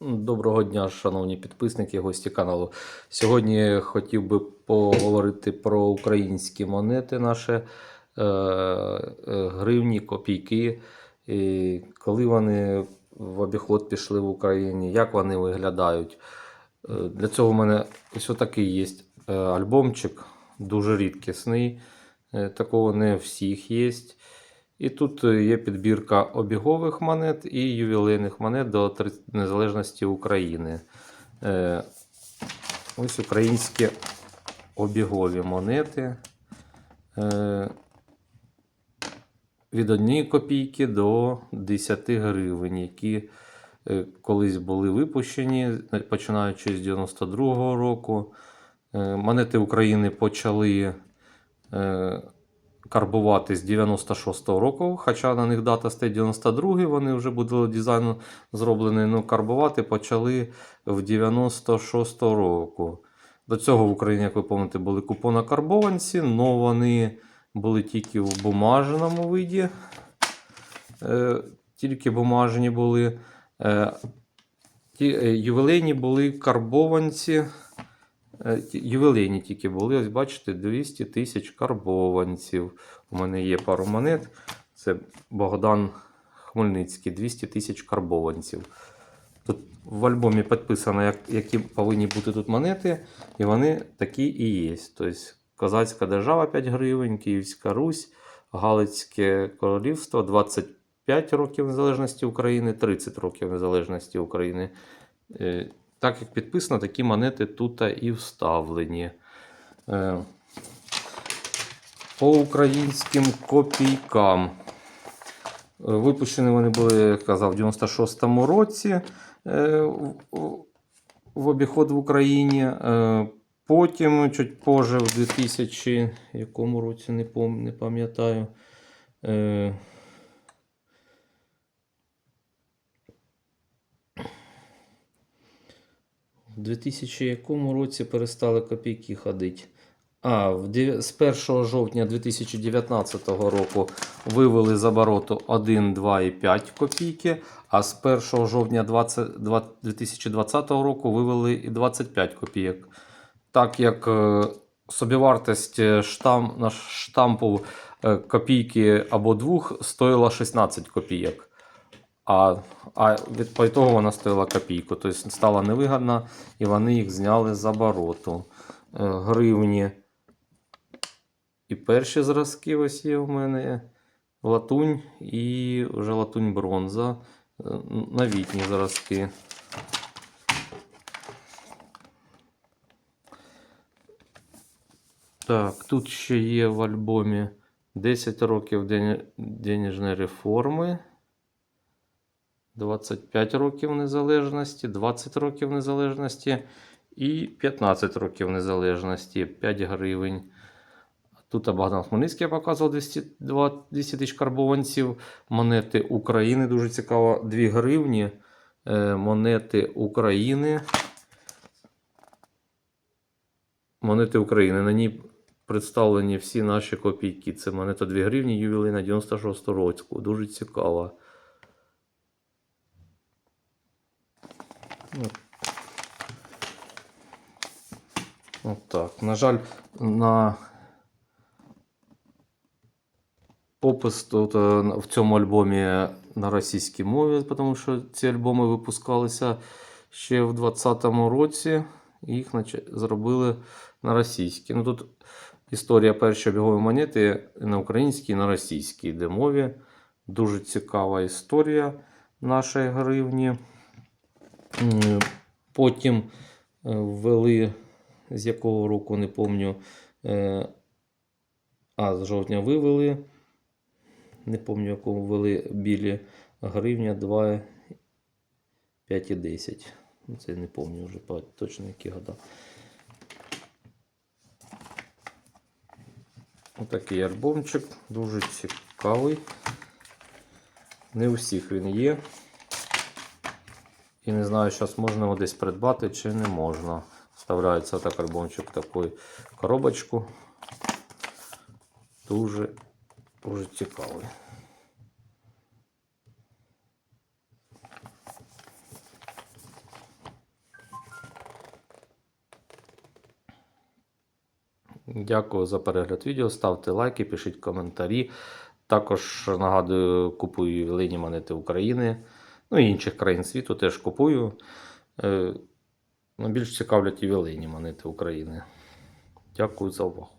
Доброго дня, шановні підписники, гості каналу. Сьогодні хотів би поговорити про українські монети, наші е, е, гривні, копійки. І коли вони в обіход пішли в Україні, як вони виглядають. Е, Для цього в мене ось отакий є альбомчик, дуже рідкісний. Такого не всіх є. І тут е, є підбірка обігових монет і ювілейних монет до незалежності України. Е, Ось українські обігові монети. Е, Від 1 копійки до 10 гривень, які колись були випущені, починаючи з 92-го року. Монети України почали карбувати з 96-го року, хоча на них дата стоїть 92-й, вони вже були дизайну зроблені, ну карбувати почали в 96-го року. До цього в Україні, як ви пам'ятаєте, були купонокарбованці, але вони були тільки в бумажному виді. Е, тільки бумажні були. Е, ті, е, були карбованці. Е, Ювілейні тільки були, ось бачите, 200 тисяч карбованців. У мене є пару монет. Це Богдан Хмельницький, 200 тисяч карбованців. Тут в альбомі підписано, як, які повинні бути тут монети, і вони такі і є. Тобто Козацька держава 5 гривень, Київська Русь, Галицьке королівство 25 років незалежності України, 30 років незалежності України. Так як підписано, такі монети тут і вставлені. Е, По українським копійкам. Е, Випущені вони були, як казав, в 96-му році е, в- обіход в Україні. Потім, чуть позже, в 2000 якому році, не пам'ятаю. е, В 2000 якому році перестали копійки ходити? А, з 1 жовтня 2019 року вивели з обороту 1, 2 і 5 копійки, а з 1 жовтня 20, 20 2020 року вивели і 25 копійок. Так як е, собівартість е, штам, штампу е, копійки або двох стоїла 16 копійок. А, а від ітогу вона стоїла копійку. Тобто стала невигідна, і вони їх зняли з обороту. Е, Гривні. І перші зразки ось є у мене латунь і вже латунь бронза. Е, Новітні зразки. Так, тут ще є в альбомі 10 років денежної реформи. 25 років незалежності, 20 років незалежності і 15 років незалежності, 5 гривень. Тут Богдан Хмельницький я показував 200 тисяч карбованців. Монети України дуже цікаво. 2 гривні. Е, Монети України. Монети України. На ній представлені всі наші копійки. Це монета 2 гривні ювілейна 96 року. Дуже цікаво. От так. На жаль, на опис тут е, в цьому альбомі на російській мові, тому що ці альбоми випускалися ще в 2020 році. Їх зробили на російській. Ну тут історія першої обігової монети на українській і на російській йде мові. Дуже цікава історія нашої гривні. Потім е, ввели, з якого року не пам'ятаю, е, а з жовтня вивели. Не пам'ятаю, якому ввели білі гривня 2, 5 і 10. Ну, Це не пам'ятаю вже точно які года. Отакий альбомчик, дуже цікавий. Не у всіх він є. І не знаю, зараз можна його десь придбати чи не можна. Вставляється так карбончик в коробочку. Дуже дуже цікавий. Дякую за перегляд відео. Ставте лайки, пишіть коментарі. Також нагадую, купую ювілейні монети України. Ну і інших країн світу теж купую. Е, ну, більш цікавлять ювілейні монети України. Дякую за увагу.